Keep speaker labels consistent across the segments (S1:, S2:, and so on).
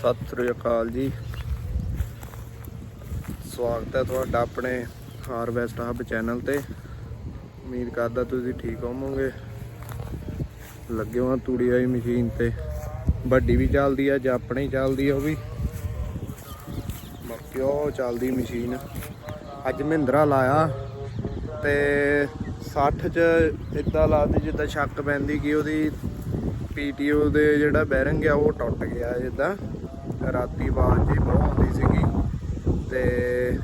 S1: ਸਤਿ ਸ੍ਰੀ ਅਕਾਲ ਜੀ। ਸਵਾਗਤ ਹੈ ਤੁਹਾਡਾ ਆਪਣੇ ਹਾਰਵੈਸਟ ਹੱਬ ਚੈਨਲ ਤੇ। ਉਮੀਦ ਕਰਦਾ ਤੁਸੀਂ ਠੀਕ ਹੋਵੋਗੇ। ਲੱਗੇ ਹਾਂ ਤੂੜੀ ਵਾਲੀ ਮਸ਼ੀਨ ਤੇ। ਵੱਡੀ ਵੀ ਚੱਲਦੀ ਆ ਜਾਂ ਆਪਣੀ ਚੱਲਦੀ ਆ ਉਹ ਵੀ। ਬਾਕੀ ਉਹ ਚੱਲਦੀ ਮਸ਼ੀਨ। ਅੱਜ ਮਹਿੰਦਰਾ ਲਾਇਆ ਤੇ 60 ਚ ਇਦਾਂ ਲੱਗਦੀ ਜਿੱਦਾਂ ਸ਼ੱਕ ਪੈਂਦੀ ਕਿ ਉਹਦੀ ਪੀਟੀਓ ਦੇ ਜਿਹੜਾ ਬੈਰਿੰਗ ਆ ਉਹ ਟੁੱਟ ਗਿਆ ਜਿੱਦਾਂ ਰਾਤੀ ਆਵਾਜ਼ ਜੀ ਬਹੁਤ ਆਉਂਦੀ ਸੀਗੀ। ਤੇ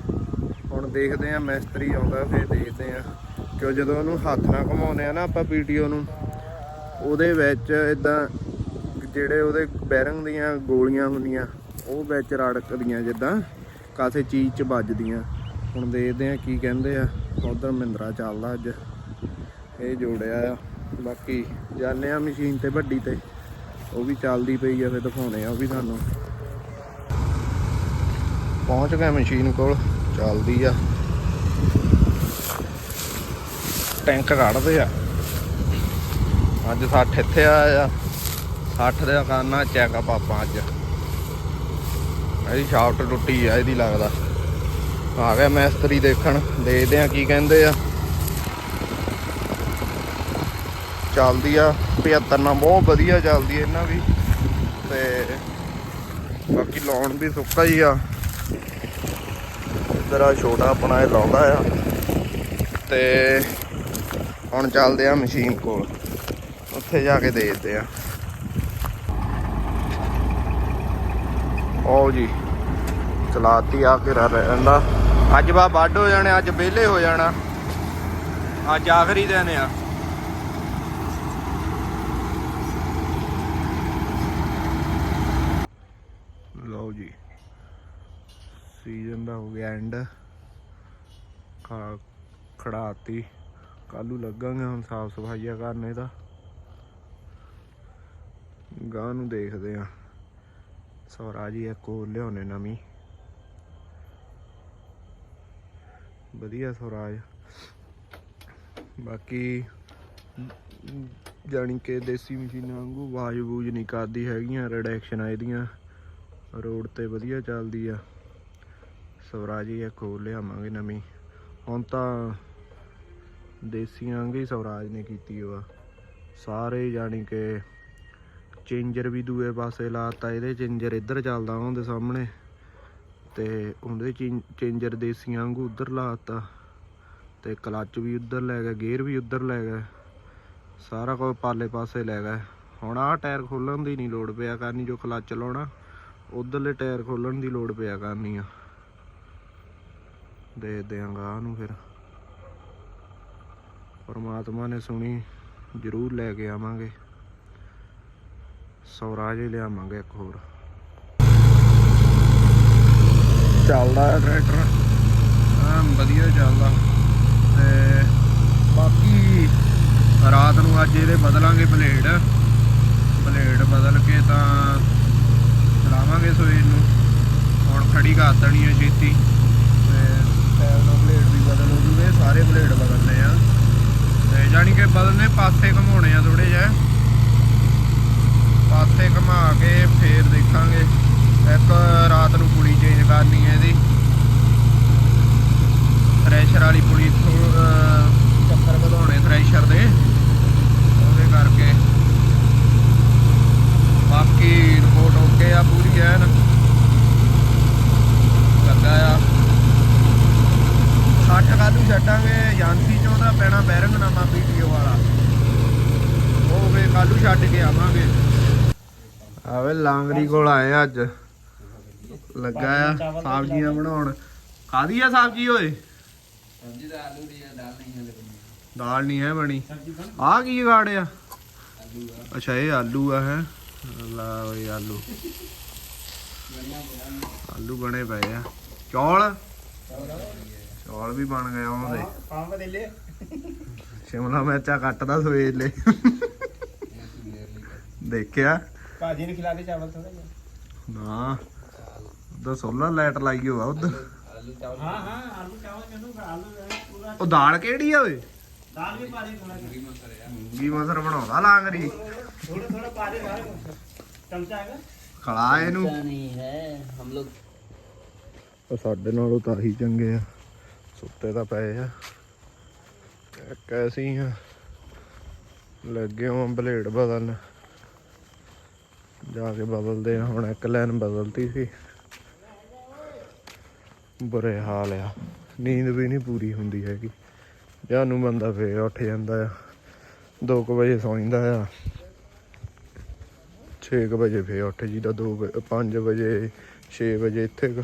S1: ਹੁਣ ਦੇਖਦੇ ਆ ਮਿਸਤਰੀ ਆਉਂਦਾ ਫਿਰ ਦੇਖਦੇ ਆ ਕਿਉਂ ਜਦੋਂ ਉਹਨੂੰ ਹੱਥ ਨਾਲ ਘੁਮਾਉਂਦੇ ਆ ਨਾ ਆਪਾਂ ਪੀਟੀਓ ਨੂੰ, ਉਹਦੇ ਵਿੱਚ ਇਦਾਂ ਜਿਹੜੇ ਉਹਦੇ ਬੈਰਿੰਗ ਦੀਆਂ ਗੋਲੀਆਂ ਹੁੰਦੀਆਂ, ਉਹ ਵਿੱਚ ਰੜਕਦੀਆਂ ਜਿੱਦਾਂ ਕਾਸੇ ਚੀਜ਼ 'ਚ ਵੱਜਦੀਆਂ। ਹੁਣ ਦੇਖਦੇ ਆ ਕੀ ਕਹਿੰਦੇ ਆ। ਉਧਰ ਮਹਿੰਦਰਾ ਚੱਲਦਾ ਅੱਜ। ਇਹ ਜੋੜਿਆ ਆ। ਬਾਕੀ ਜਾਂਦੇ ਆ ਮਸ਼ੀਨ ਤੇ ਵੱਡੀ ਤੇ। ਉਹ ਵੀ ਚੱਲਦੀ ਪਈ ਆ, ਫਿਰ ਦਿਖਾਉਣੇ ਆ ਉਹ ਵੀ ਤੁਹਾਨੂੰ ਪਹੁੰਚ ਗਏ ਮਸ਼ੀਨ ਕੋਲ, ਚੱਲਦੀ ਆ। ਟੈਂਕ ਕੱਢਦੇ ਆ। ਅੱਜ 60 ਇੱਥੇ ਆਇਆ ਆ। 60 ਦਾ ਕਰਨਾ ਚੈੱਕਅਪ ਆਪਾਂ ਅੱਜ। ਇਹਦੀ ਸ਼ਾਫਟ ਟੁੱਟੀ ਆ, ਇਹਦੀ ਲੱਗਦਾ। ਆ ਗਿਆ ਮੈਸਤਰੀ ਦੇਖਣ, ਦੇਖਦੇ ਆ ਕੀ ਕਹਿੰਦੇ ਆ। ਚੱਲਦੀ ਆ 75 ਨਾਲ ਬਹੁਤ ਵਧੀਆ ਚੱਲਦੀ ਇਹਨਾਂ ਵੀ। ਤੇ ਬਾਕੀ ਲਾਉਣ ਵੀ ਸੁੱਕਾ ਹੀ ਆ। ਇੱਧਰ ਆ ਛੋਟਾ ਆਪਣਾ ਇਹ ਲਾਉਂਦਾ ਆ। ਤੇ ਹੁਣ ਚੱਲਦੇ ਆ ਮਸ਼ੀਨ ਕੋਲ। ਉੱਥੇ ਜਾ ਕੇ ਦੇਖਦੇ ਆ। ਆਓ ਜੀ, ਚਲਾਤੀ ਆ ਕੇ ਰਹਿੰਦਾ। ਅੱਜ ਬਾ ਵੱਢ ਹੋ ਜਾਣੇ, ਅੱਜ ਵਿਹਲੇ ਹੋ ਜਾਣਾ। ਅੱਜ ਆਖਰੀ ਦਿਨ ਆ ਲਓ ਜੀ ਸੀਜ਼ਨ ਦਾ ਹੋ ਗਿਆ ਐਂਡ ਖਾ ਖੜਾਤੀ ਕੱਲੂ ਲੱਗਾਂਗੇ ਹੁਣ ਸਾਫ਼ ਸਫਾਈਆ ਕਰਨੇ ਦਾ ਗਾਂ ਨੂੰ ਦੇਖਦੇ ਆ। ਸਵਰਾਜ ਹੀ ਇੱਕ ਹੋਰ ਲਿਆਉਣੇ ਨਵੀਂ। ਵਧੀਆ ਸਵਰਾਜ ਬਾਕੀ ਜਾਣੀ ਕਿ ਦੇਸੀ ਮਸ਼ੀਨਾਂ ਵਾਂਗੂ ਆਵਾਜ਼ ਬੂਜ ਨਹੀਂ ਕਰਦੀ ਹੈਗੀਆਂ ਰਿਡੈਕਸ਼ਨ ਆ ਇਹਦੀਆਂ ਰੋਡ ਤੇ ਵਧੀਆ ਚੱਲਦੀ ਆ। ਸਵਰਾਜ ਹੀ ਇੱਕ ਹੋਰ ਲਿਆਵਾਂਗੇ ਨਵੀਂ। ਹੁਣ ਤਾਂ ਦੇਸੀਆਂ ਵਾਂਗੇ ਹੀ ਸਵਰਾਜ ਨੇ ਕੀਤੀ ਵਾ ਸਾਰੇ ਜਾਣੀ ਕਿ ਚੇਂਜਰ ਵੀ ਦੂਏ ਪਾਸੇ ਲਾਤਾ, ਇਹਦੇ ਚੇਂਜਰ ਇੱਧਰ ਚੱਲਦਾ ਉਹਦੇ ਸਾਹਮਣੇ ਤੇ ਉਹਦੇ ਚੇਂ- ਚੇਂਜਰ ਦੇਸੀਆਂ ਵਾਂਗੂ ਉੱਧਰ ਲਾਤਾ ਤੇ ਕਲੱਚ ਵੀ ਉੱਧਰ ਲੈ ਗਿਆ, ਗੇਅਰ ਵੀ ਉੱਧਰ ਲੈ ਗਿਆ, ਸਾਰਾ ਕੁਝ ਪਾਲੇ ਪਾਸੇ ਲੈ ਗਿਆ। ਹੁਣ ਆਹ ਟਾਇਰ ਖੋਲਣ ਦੀ ਨਹੀਂ ਲੋੜ ਪਿਆ ਕਰਨੀ, ਜੋ ਕਲੱਚ ਲਾਉਣਾ, ਉਧਰਲੇ ਟਾਇਰ ਖੋਲਣ ਦੀ ਲੋੜ ਪਿਆ ਕਰਨੀ ਆ। ਦੇ ਦਿਆਂਗਾ ਨੂੰ ਫਿਰ। ਪਰਮਾਤਮਾ ਨੇ ਸੁਣੀ, ਜ਼ਰੂਰ ਲੈ ਕੇ ਆਵਾਂਗੇ। ਸਵਰਾਜ ਹੀ ਲਿਆਵਾਂਗੇ ਇੱਕ ਹੋਰ। ਚੱਲਦਾ ਹੈ ਟਰੈਕਟਰ। ਹਾਂ, ਵਧੀਆ ਚੱਲਦਾ। ਤੇ ਬਾਕੀ ਰਾਤ ਨੂੰ ਅੱਜ ਇਹਦੇ ਬਦਲਾਂਗੇ ਬਲੇਡ ਬਲੇਡ ਬਦਲ ਕੇ ਤਾਂ ਚਲਾਵਾਂਗੇ ਸਵੇਰ ਨੂੰ। ਹੁਣ ਖੜੀ ਕਰ ਦੇਣੀ ਹੈ ਛੇਤੀ। ਟਾਇਰ ਦਾ ਬਲੇਡ ਵੀ ਬਦਲ ਹੋ ਜੂਗੇ, ਸਾਰੇ ਬਲੇਡ ਬਦਲਨੇ ਆ। ਤੇ ਜਾਣੀ ਕਿ ਬਦਲਨੇ ਪਾਸੇ ਘਮਾਉਣੇ ਆ ਥੋੜੇ ਜਿਹਾ। ਪਾਸੇ ਘਮਾ ਕੇ ਫੇਰ ਦੇਖਾਂਗੇ। ਇੱਕ ਰਾਤ ਨੂੰ ਪੁਲੀ ਚੇਂਜ ਕਰਨੀ ਹੈ ਇਹਦੀ। ਥ੍ਰੈਸ਼ਰ ਵਾਲੀ ਪੁਲੀ ਥੋ- ਚੱਕਰ ਵਧਾਉਣੇ ਥ੍ਰੈਸ਼ਰ ਦੇ। ਉਹਦੇ ਕਰਕੇ। ਬਾਕੀ ਰਿਪੋਰਟ ਓਕੇ ਆ, ਪੂਰੀ ਐਨ ਲੱਗਾ ਆ 60 ਕਾਲੂ ਛੱਡਾਂਗੇ ਏਜੰਸੀ ਚੋਂ ਦਾ ਪੈਣਾ ਬੈਰੰਗ ਨਵਾਂ ਪੀਟੀਓ ਵਾਲਾ ਉਹ ਵੇ ਕਾਲੂ ਛੱਡ ਕੇ ਆਵਾਂਗੇ। ਆਵੇ ਲਾਂਗਰੀ ਕੋਲ ਆਏ ਆ ਅੱਜ। ਲੱਗਾ ਆ ਸਬਜ਼ੀਆਂ ਬਣਾਉਣ। ਕਾਦੀ ਆ ਸਬਜ਼ੀ ਓਏ?
S2: ਸਬਜ਼ੀ ਦਾ ਆਲੂ ਦੀ ਆ, ਦਾਲ ਨਹੀਂ ਹੈ ਲੇਕਿਨ
S1: ਦਾਲ ਨਹੀਂ ਹੈ ਬਣੀ। ਆ ਕੀ ਗਾੜਿਆ ਅੱਛਾ ਇਹ ਆਲੂ ਆ ਹੈ। ਲਾ ਓਏ ਆਲੂ। ਆਲੂ ਬਣੇ ਪਏ ਆ। ਚੌਲ? ਚੌਲ ਵੀ ਬਣ ਗਏ ਉਹਦੇ।
S2: ਪਾਵ ਦੇ ਲੈ
S1: ਸ਼ਿਮਲਾ ਮਿਰਚਾਂ ਕੱਟਦਾ ਸਵੇਰ ਲੈ ਦੇਖਿਆ।
S2: ਭਾਜੀ ਨੇ ਖਿਲਾ ਚਾਵਲ ਥੋੜਾ
S1: ਨਾ ਉਧਰ ਸੋਲਰ ਲਾਈਟ ਲਾਈ ਹੋਆ ਉਧਰ।
S2: ਆਲੂ ਚਾਵਲ। ਹਾਂ ਹਾਂ ਆਲੂ ਚਾਵਲ ਮੈਨੂੰ ਆਲੂ ਪੂਰਾ
S1: ਉਹ ਦਾਲ ਕਿਹੜੀ ਆ ਓਏ?
S2: ਦਾਲ ਵੀ ਭਾਜੀ ਥੋੜਾ
S1: ਮੂੰਗੀ ਮਸਰ ਬਣਾਉਂਦਾ ਲਾਂਗਰੀ।
S2: ਥੋੜਾ ਥੋੜਾ ਭਾਜੀ ਨਾਲ। ਚਮਚਾ ਹੈਗਾ।
S1: ਖਲਾ ਇਹਨੂੰ।
S3: ਨਹੀਂ ਹੈ ਹਮ
S1: ਲੋਗ ਸਾਡੇ ਨਾਲੋਂ ਤਾਂ ਹੀ ਚੰਗੇ ਆ। ਸੁੱਤੇ ਤਾਂ ਪਏ ਆ। ਕੈਸੀ ਆ। ਲੱਗੇ ਹੋਂ ਬਲੇਡ ਬਦਲਣ। ਜਾ ਕੇ ਬਦਲਦੇ ਆ। ਹੁਣ ਇੱਕ ਲਾਈਨ ਬਦਲਤੀ ਸੀ। ਬੁਰੇ ਹਾਲ ਆ। ਨੀਂਦ ਵੀ ਨਹੀਂ ਪੂਰੀ ਹੁੰਦੀ ਹੈਗੀ। ਜਾਨੂੰ ਬੰਦਾ ਫੇਰ ਉੱਠ ਜਾਂਦਾ ਆ। 2 ਵਜੇ ਸੌਂਦਾ ਆ। 6 ਵਜੇ ਫੇਰ ਉੱਠ ਜੀਦਾ 2 5 ਵਜੇ 6 ਵਜੇ ਇੱਥੇ